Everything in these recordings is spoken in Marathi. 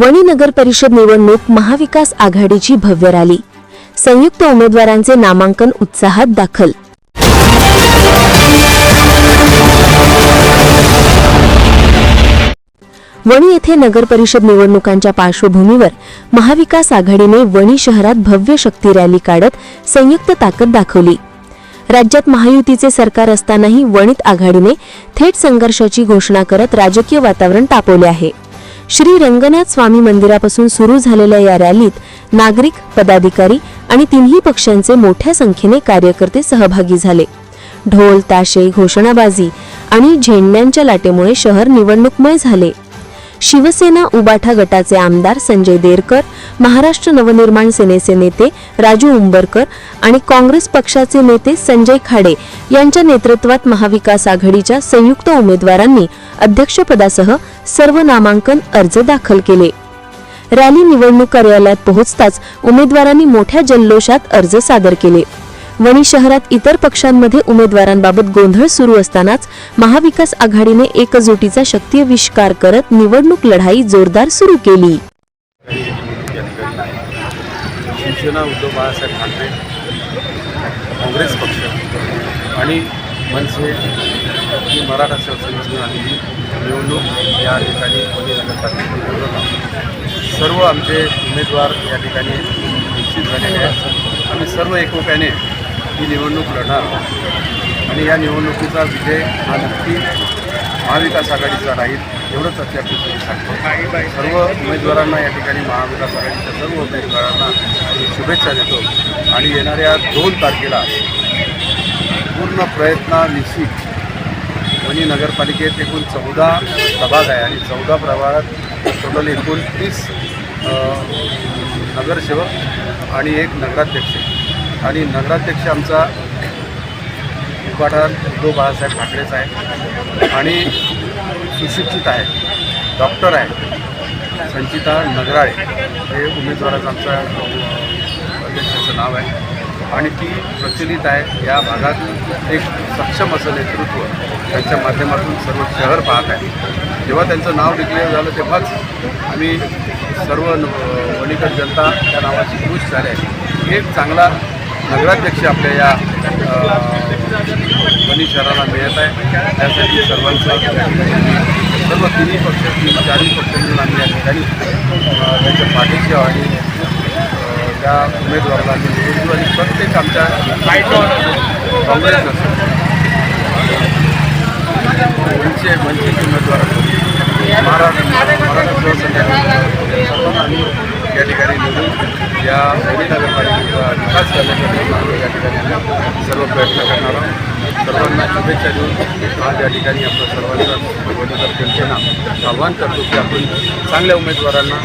वणी नगर परिषद निवडणूक महाविकास आघाडीची भव्य रॅली. संयुक्त उमेदवारांचे नामांकन उत्साहात दाखल. वणी येथे नगर परिषद निवडणुकांच्या पार्श्वभूमीवर महाविकास आघाडीने वणी शहरात भव्य शक्ती रॅली काढत संयुक्त ताकद दाखवली. राज्यात महायुतीचे सरकार असतानाही वणीत आघाडीने थेट संघर्षाची घोषणा करत राजकीय वातावरण तापवले आहे. श्री रंगनाथ स्वामी मंदिरापासून सुरू झालेल्या या रॅलीत नागरिक पदाधिकारी आणि तिन्ही पक्षांचे मोठ्या संख्येने कार्यकर्ते सहभागी झाले. ढोल ताशे घोषणाबाजी आणि झेंड्यांच्या लाटेमुळे शहर निवडणूकमय झाले. शिवसेना उबाठा गटाचे आमदार संजय देरकर महाराष्ट्र नवनिर्माण सेनेचे नेते राजू उंबरकर आणि काँग्रेस पक्षाचे नेते संजय खाडे यांच्या नेतृत्वात महाविकास आघाडीच्या संयुक्त उमेदवारांनी अध्यक्षपदासह सर्व नामांकन अर्ज दाखल केले. रॅली निवडणूक कार्यालयात पोहोचताच उमेदवारांनी मोठ्या जल्लोषात अर्ज सादर केले. वणी शहरात इतर पक्षांमध्ये उमेदवारांबाबत गोंधळ सुरू असतानाच महाविकास आघाडीने एकजुटीचा शक्तीविष्कार करत निवडणूक लढाई जोरदार सुरू केली. शिवसेना उद्धव बाळासाहेब ठाकरे काँग्रेस पक्ष आणि मनसे ही मराठा शिवसेनेतून आलेली निवडणूक या ठिकाणी सर्व आमचे उमेदवार या ठिकाणी निश्चित झालेले आहेत. आम्ही सर्व एकोप्याने ही निवडणूक लढणार आणि या निवडणुकीचा विजय हा नक्की महाविकास आघाडीचा राहील एवढंच अत्यापेक्षित सांगतो. सर्व उमेदवारांना या ठिकाणी महाविकास आघाडीच्या सर्व उमेदवारांना शुभेच्छा देतो. आणि येणाऱ्या दोन तारखेला पूर्ण प्रयत्नानिशी वणी नगरपालिकेत एकूण चौदा प्रभाग आहे आणि चौदा प्रभागात टोटल एकोणतीस नगरसेवक आणि एक नगराध्यक्ष. आणि नगराध्यक्ष आमचा उद्घाटन उद्धव बाळासाहेब ठाकरेच आहे आणि सुशिक्षित आहे डॉक्टर आहे संचिता नगराळे. हे उमेदवाराचं आमचा अध्यक्षाचं नाव आहे. आणि ती प्रचलित आहे. या भागात एक सक्षम असं नेतृत्व त्यांच्या माध्यमातून सर्व शहर पाहत आहे. जेव्हा त्यांचं नाव डिक्लेअर झालं तेव्हाच आम्ही सर्व वणीकर जनता त्या नावाची खुश झाले. आहे एक चांगला नगराध्यक्ष आपल्या या वणी शहराला मिळत आहे. त्यासाठी सर्वांचं सर्व तिन्ही पक्ष तीन चारही पक्ष मिळून आम्ही या ठिकाणी त्यांच्या पाठीशी आणि या उमेदवाराला आम्ही निवडून आणि प्रत्येक आमच्या काँग्रेस असेल वंचित वंचित उमेदवार असेल महाराष्ट्र मराठा सर्वांना आम्ही या ठिकाणी निवडून या वणी नगरपालिकेचा विकास करण्यासाठी आम्ही या ठिकाणी सर्व प्रयत्न करणार आहोत. सर्वांना शुभेच्छा देऊन आज या ठिकाणी आपलं सर्वांचा वणीकर जनतेना आव्हान करतो की आपण चांगल्या उमेदवारांना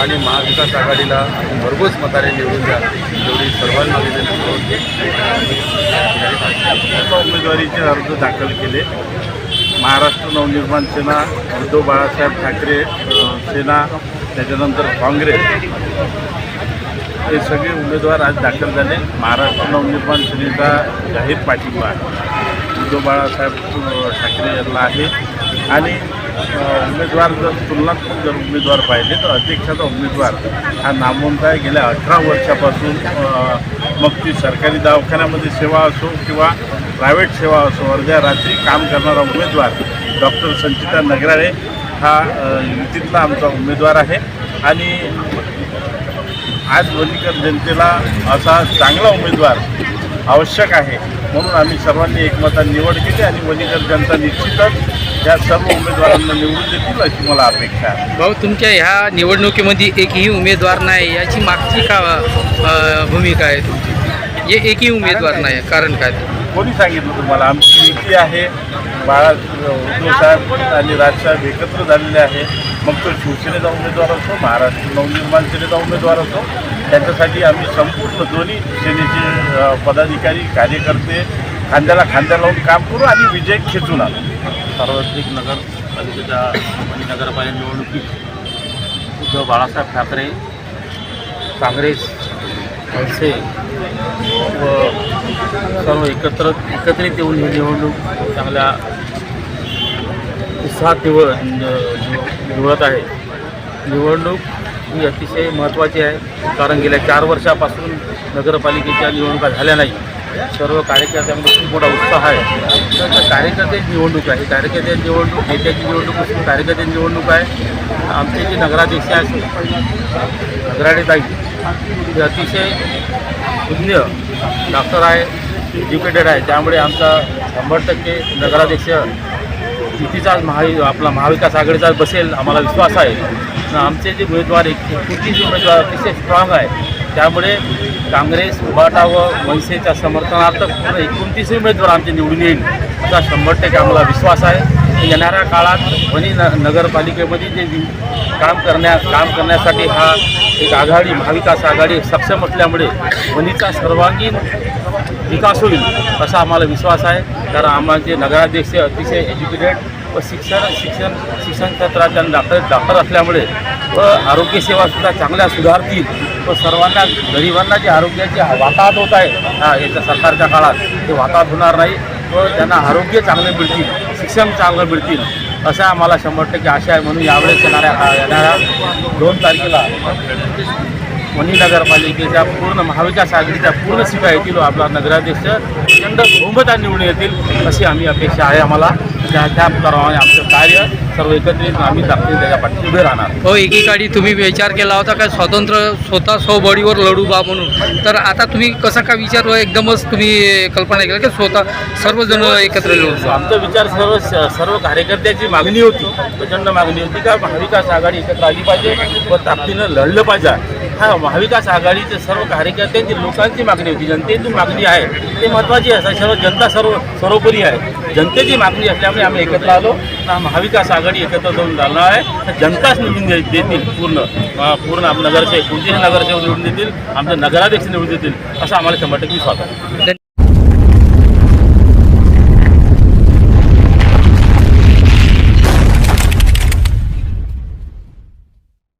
आणि महाविकास आघाडीला भरघोस मताने निवडून द्या. एवढी सर्वांना विनंती करून उमेदवारीचे अर्ज दाखल केले. महाराष्ट्र नवनिर्माण सेना उद्धव बाळासाहेब ठाकरे सेना त्याच्यानंतर काँग्रेस हे सगळे उमेदवार आज दाखल झाले. महाराष्ट्र नवनिर्माण सेनेचा जाहीर पाठिंबा आहे. उद्धव बाळासाहेब ठाकरे यांना आहे. आणि उमेदवार जर तुलनात्मक जर उमेदवार पाहिले तर अध्यक्षाचा उमेदवार हा नामवंत आहे. गेल्या अठरा वर्षापासून मग ती सरकारी दवाखान्यामध्ये सेवा असो किंवा प्रायव्हेट सेवा असो अर्ध्या रात्री काम करणारा उमेदवार डॉक्टर संचिता नगराळे हा युतीतला आमचा उमेदवार आहे. आणि आज वनीकर जनतेला असा चांगला उमेदवार आवश्यक आहे. म्हणून आम्ही सर्वांनी एकमताने निवड केली आणि वणीकर जनता निश्चितच या सर्व उमेदवारांना निवडून देतील अशी मला अपेक्षा आहे. भाऊ तुमच्या ह्या निवडणुकीमध्ये एकही उमेदवार नाही याची मागची का भूमिका आहे तुमची? हे एकही उमेदवार नाही कारण काय? कोणी सांगितलं तुम्हाला? आमची युती आहे. बाळा उद्धव साहेब आणि राजसाहेब एकत्र झालेले आहे. मग तो शिवसेनेचा उमेदवार असो महाराष्ट्र नवनिर्माण सेनेचा उमेदवार असो त्यांच्यासाठी आम्ही संपूर्ण दोन्ही सेनेचे पदाधिकारी कार्यकर्ते खांद्याला खांद्या लावून काम करू आणि विजय खेचून आलो सार्वत्रिक नगरपालिकेच्या आणि नगरपालिका निवडणुकीत उद्धव बाळासाहेब ठाकरे काँग्रेस मनसे व सर्व एकत्र एकत्रित येऊन ही निवडणूक चांगल्या उत्साहात निवड निवडत आहे. निवडणूक ही अतिशय महत्त्वाची आहे कारण गेल्या चार वर्षापासून नगरपालिकेच्या निवडणुका झाल्या नाही. सर्व कार्यकर्त्यांमध्ये खूप मोठा उत्साह आहे. तर त्या कार्यकर्त्याची निवडणूक आहे. कार्यकर्त्यांची निवडणूक नेत्याची निवडणूक असून कार्यकर्त्यांची निवडणूक आहे. आमचे जे नगराध्यक्ष आहेत नगराडेताई हे अतिशय शून्य डॉक्टर आहे एज्युकेटेड आहे. त्यामुळे आमचा शंभर टक्के नगराध्यक्ष युतीचा महा आपला महाविकास आघाडीचा बसेल आम्हाला विश्वास आहे. आमचे जे उमेदवार एक एकोणतीस उमेदवार अतिशय स्ट्रॉंग आहे त्यामुळे काँग्रेस उबाटा व मनसेच्या समर्थनार्थ पूर्ण एकोणतीस उमेदवार आमचे निवडून येईल असा शंभर टक्के आम्हाला विश्वास आहे. येणाऱ्या काळात वणी न नगरपालिकेमध्ये जे काम करण्या काम करण्यासाठी हा एक आघाडी महाविकास आघाडी सक्षम असल्यामुळे वणीचा सर्वांगीण विकास होईल असा आम्हाला विश्वास आहे. कारण आम्हाला नगराध्यक्ष अतिशय एज्युकेटेड व शिक्षण शिक्षण शिक्षण क्षेत्रात त्यांना डॉक्टर डॉक्टर असल्यामुळे व आरोग्यसेवासुद्धा चांगल्या सुधारतील व सर्वांना गरिबांना जे आरोग्याची वाताहत होत आहे हा याच्या सरकारच्या काळात ते वाताहत होणार नाही व त्यांना आरोग्य चांगले मिळतील शिक्षण चांगलं मिळतील असा आम्हाला शंभर टक्के आशा आहे. म्हणून यावेळेस येणाऱ्या येणाऱ्या दोन तारखेला वणी नगरपालिकेच्या पूर्ण महाविकास आघाडीच्या पूर्ण सीटा येतील आपला नगराध्यक्ष प्रचंड बहुमताने निवडून येतील अशी आम्ही अपेक्षा आहे आम्हाला. त्या त्याप्रमाणे आमचं कार्य सर्व एकत्रित आम्ही दाखवून त्याच्या पाठी उभे राहणार. हो एकेकाळी तुम्ही विचार केला होता का स्वतंत्र स्वतः स्वबळीवर लढू बा म्हणून? तर आता तुम्ही कसा का विचार एकदमच तुम्ही कल्पना केला की स्वतः सर्वजण एकत्र लढू आमचा विचार सर्व सर्व कार्यकर्त्याची मागणी होती. प्रचंड मागणी होती का महाविकास आघाडी एकत्र आली पाहिजे व ताकदीनं लढलं पाहिजे. हा महाविकास आघाडीचे सर्व कार्यकर्त्यांची लोकांची मागणी होती. जनतेची मागणी आहे. ते महत्त्वाची आहे सर्व जनता सर्व सर्वोपरी आहे. जनतेची मागणी असल्यामुळे आम्ही एकत्र आलो. महाविकास आघाडी एकत्र जाऊन जाणार आहे. तर जनताच निवडून देतील पूर्ण. पूर्ण आप- नगरसेवक कोणतेही नगरसेवक निवडून देतील. आमचे नगराध्यक्ष निवडून देतील. असं आम्हाला शंभर टक्के विश्वास आहे.